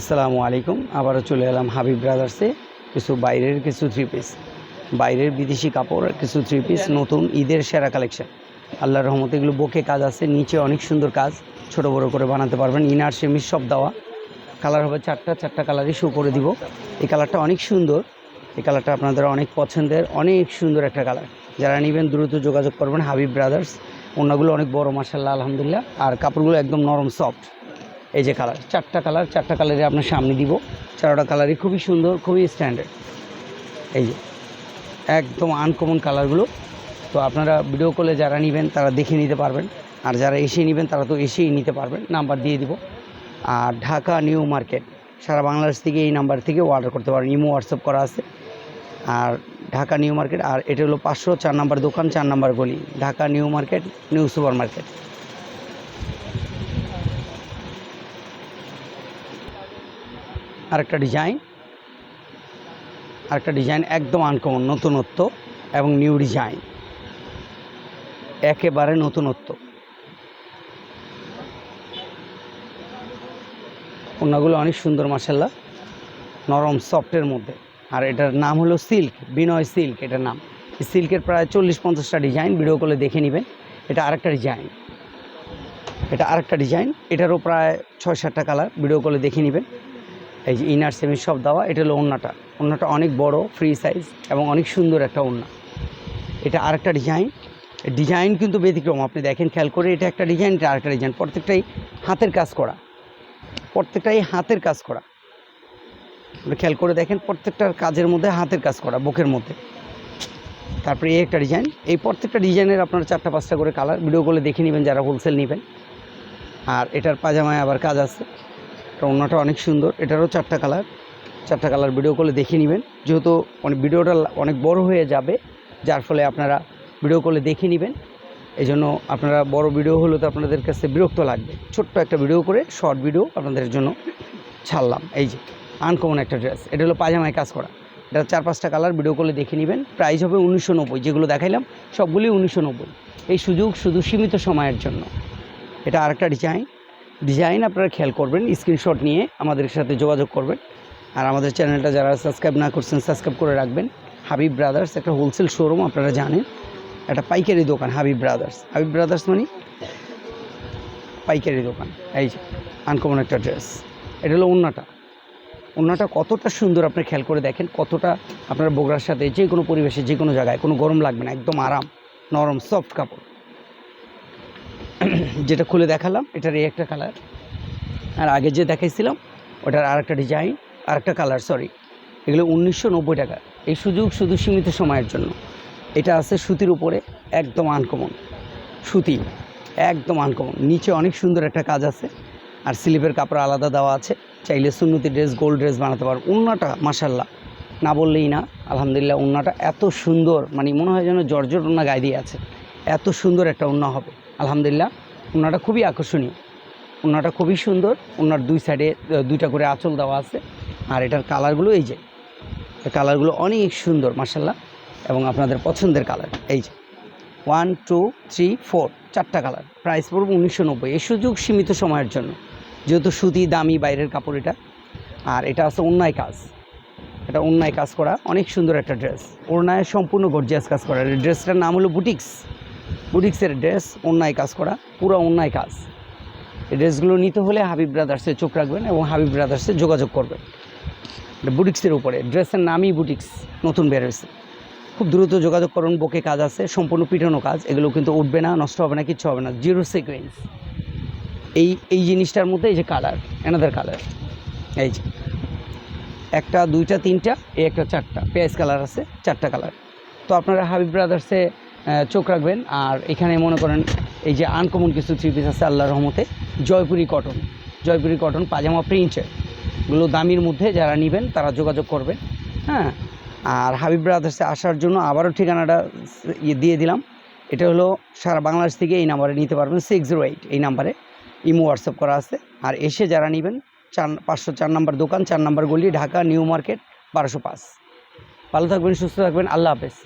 আসসালামু আলাইকুম। আবারও চলে এলাম হাবিব ব্রাদার্সে কিছু বাইরের কিছু থ্রি পিস বাইরের বিদেশি কাপড় কিছু থ্রি পিস নতুন ঈদের সেরা কালেকশন আল্লাহর রহমতে এগুলো বকে কাজ আছে নিচে অনেক সুন্দর কাজ। ছোট বড় করে বানাতে পারবেন ইনার সেমিস সব দেওয়া। কালার হবে চারটা চারটা কালারই শো করে দিব। এই কালারটা অনেক সুন্দর। এই কালারটা আপনাদের অনেক পছন্দের অনেক সুন্দর একটা কালার যারা নেবেন দ্রুত যোগাযোগ করবেন হাবিব ব্রাদার্স। ওনাগুলো অনেক বড় মার্শাল্লাহ আলহামদুলিল্লাহ। আর কাপড়গুলো একদম নরম সফট এই যে কালার চারটা কালার চারটা কালারে আপনার সামনে দিব। চারোটা কালারই খুবই সুন্দর, খুবই স্ট্যান্ডার্ড এই যে, একদম আনকমন কালারগুলো তো আপনারা ভিডিও কলে যারা নেবেন, তারা দেখে নিতে পারবেন। আর যারা এসে নেবেন, তারা তো এসেই নিতে পারবেন। নাম্বার দিয়ে দিব। আর ঢাকা নিউ মার্কেট, সারা বাংলাদেশ থেকে এই নাম্বার থেকে অর্ডার করতে পারেন। ইমো হোয়াটসঅ্যাপ করা আছে। আর ঢাকা নিউ মার্কেট, আর এটা হলো পাঁচশো চার নাম্বার দোকান, চার নাম্বার গলি। Dhaka new market, new super market. আরেকটা ডিজাইন আরেকটা ডিজাইন একদম আনকমন, নতুনত্ব এবং নিউ ডিজাইন। একেবারে নতুনত্ব। ওনাগুলো অনেক সুন্দর মাসাল্লাহ নরম, সফটের মধ্যে। আর এটার নাম হলো সিল্ক, বিনয় সিল্ক এটার নাম। সিল্কের প্রায় চল্লিশ পঞ্চাশটা ডিজাইন, ভিডিও কলে দেখে নেবেন। এটা আরেকটা ডিজাইন। এটা আরেকটা ডিজাইন। এটারও প্রায় ছয় সাতটা কালার, ভিডিও কলে দেখে নেবেন। এই যে ইনার সেমি সব দেওয়া, এটা হলো ওন্নাটা ওন্নাটা অনেক বড় ফ্রি সাইজ এবং অনেক সুন্দর একটা ওন্না এটা আরেকটা ডিজাইন ডিজাইন কিন্তু ব্যতিক্রম। আপনি দেখেন, খেয়াল করে এটা একটা ডিজাইন এটা আরেকটা ডিজাইন প্রত্যেকটাই হাতের কাজ করা। প্রত্যেকটাই হাতের কাজ করা। আপনি খেয়াল করে দেখেন প্রত্যেকটার কাজের মধ্যে হাতের কাজ করা, বুকের মধ্যে। তারপরে এই একটা ডিজাইন এই প্রত্যেকটা ডিজাইনের আপনারা চারটা, পাঁচটা করে কালার ভিডিও করলে দেখে নেবেন, যারা হোলসেল নেবেন। আর এটার পাজামায় আবার কাজ আছে। এটা অন্যটা অনেক সুন্দর, এটারও চারটা কালার। চারটা কালার ভিডিও করলে দেখে নেবেন। যেহেতু অনেক ভিডিওটা অনেক বড় হয়ে যাবে, যার ফলে আপনারা ভিডিও করলে দেখে নেবেন। এই জন্য আপনারা বড় ভিডিও হলে তো আপনাদের কাছে বিরক্ত লাগবে। ছোট্ট একটা ভিডিও করে শর্ট ভিডিও আপনাদের জন্য ছাড়লাম। এই যে আনকমন একটা ড্রেস এটা হলো পাজামায় কাজ করা। এটা চার পাঁচটা কালার ভিডিও করলে দেখে নেবেন। প্রাইস হবে উনিশশো নব্বই, যেগুলো দেখাইলাম সবগুলি উনিশশো নব্বই। এই সুযোগ শুধু সীমিত সময়ের জন্য। এটা আরেকটা ডিজাইন ডিজাইন আপনারা খেয়াল করবেন, স্ক্রিনশট নিয়ে আমাদের সাথে যোগাযোগ করবেন। আর আমাদের চ্যানেলটা যারা সাবস্ক্রাইব না করছেন, সাবস্ক্রাইব করে রাখবেন। হাবিব ব্রাদার্স একটা হোলসেল শোরুম, আপনারা জানেন। একটা পাইকারি দোকান, হাবিব ব্রাদার্স। হাবিব ব্রাদার্স মানে? পাইকারি দোকান। এই যে, আনকমন একটা ড্রেস। এটা হলো অন্যটা অন্যটা কতটা সুন্দর আপনি খেয়াল করে দেখেন, কতটা আপনার বগুড়ার সাথে যে কোনো পরিবেশে, যে কোনো জায়গায়, কোনো গরম লাগবে না, একদম আরাম, নরম সফট কাপড়। যেটা খুলে দেখালাম এটার এই একটা কালার আর আগে যে দেখাইছিলাম, ওটার আর একটা ডিজাইন আর একটা কালার সরি এগুলো উনিশশো নব্বই টাকা। এই সুযোগ শুধু সীমিত সময়ের জন্য। এটা আছে সুতির উপরে, একদম আনকমন সুতি, একদম আনকমন নিচে অনেক সুন্দর একটা কাজ আছে। আর স্লিপের কাপড় আলাদা দেওয়া আছে। চাইলে সুন্নতি ড্রেস গোল্ড ড্রেস বানাতে পারব উন্নাটা মাসাল্লাহ না বললেই না, আলহামদুলিল্লাহ, উন্নাটা এত সুন্দর মানে মনে হয় যেন জর্জর উন্না গায়ে দিয়ে আছে। এত সুন্দর একটা উন্না হবে। আলহামদুলিল্লাহ উন্নাটা খুবই আকর্ষণীয়। উন্নাটা খুবই সুন্দর, ওনার দুই সাইডে দুইটা করে আঁচল দেওয়া আছে। আর এটার কালারগুলো এই যে কালারগুলো অনেক সুন্দর মাসাল্লাহ এবং আপনাদের পছন্দের কালার এই যে। ওয়ান টু থ্রি ফোর চারটা কালার প্রাইস পড়বে উনিশশো নব্বই। এই সুযোগ সীমিত সময়ের জন্য। যেহেতু সুতি দামি বাইরের কাপড় এটা। আর এটা আছে অন্যায় কাজ। এটা অন্যায় কাজ করা অনেক সুন্দর একটা ড্রেস অন্যায় সম্পূর্ণ গর্জিয়াস কাজ করা। ড্রেসটার নাম হলো বুটিক্স। বুটিক্সের ড্রেস, অন্যায় কাজ করা, পুরো অন্যায় কাজ। এই ড্রেসগুলো নিতে হলে হাবিব ব্রাদার্সে চোখ রাখবেন এবং হাবিব ব্রাদার্সে যোগাযোগ করবেন। বুটিক্সের উপরে, ড্রেসের নামই বুটিক্স, নতুন বেরোয়েছে খুব দ্রুত যোগাযোগ করুন, বকে কাজ আছে, সম্পূর্ণ পিটানো কাজ, এগুলো কিন্তু উঠবে না, নষ্ট হবে না, কিচ্ছু হবে না, জিরো সিকোয়েন্স এই এই জিনিসটার মধ্যে এই যে কালার এনাদের কালার এই যে, একটা, দুইটা, তিনটা, এই একটা, চারটা, পেঁয়াজ কালার আছে, চারটা কালার তো আপনারা হাবিব ব্রাদার্সে চোখ রাখবেন। আর এখানে মনে করেন এই যে আনকমন কিছু থ্রি পিস আছে আল্লাহ রহমতে, জয়পুরি কটন জয়পুরি কটন পাজামা প্রিন্টের এগুলো দামির মধ্যে যারা নেবেন, তারা যোগাযোগ করবেন। হ্যাঁ? আর হাবিব ব্রাদার্সে আসার জন্য আবারও ঠিকানাটা ইয়ে দিয়ে দিলাম। এটা হলো সারা বাংলাদেশ থেকে এই নাম্বারে নিতে পারবেন সিক্স জিরো এইট এই নাম্বারে ইমো হোয়াটসঅ্যাপ করা আছে। আর এসে যারা নেবেন, চার, পাঁচশো চার নাম্বার দোকান, চার নাম্বার গলি, ঢাকা, নিউ মার্কেট, বারোশো পাঁচ। ভালো থাকবেন, সুস্থ থাকবেন। আল্লাহ হাফেজ।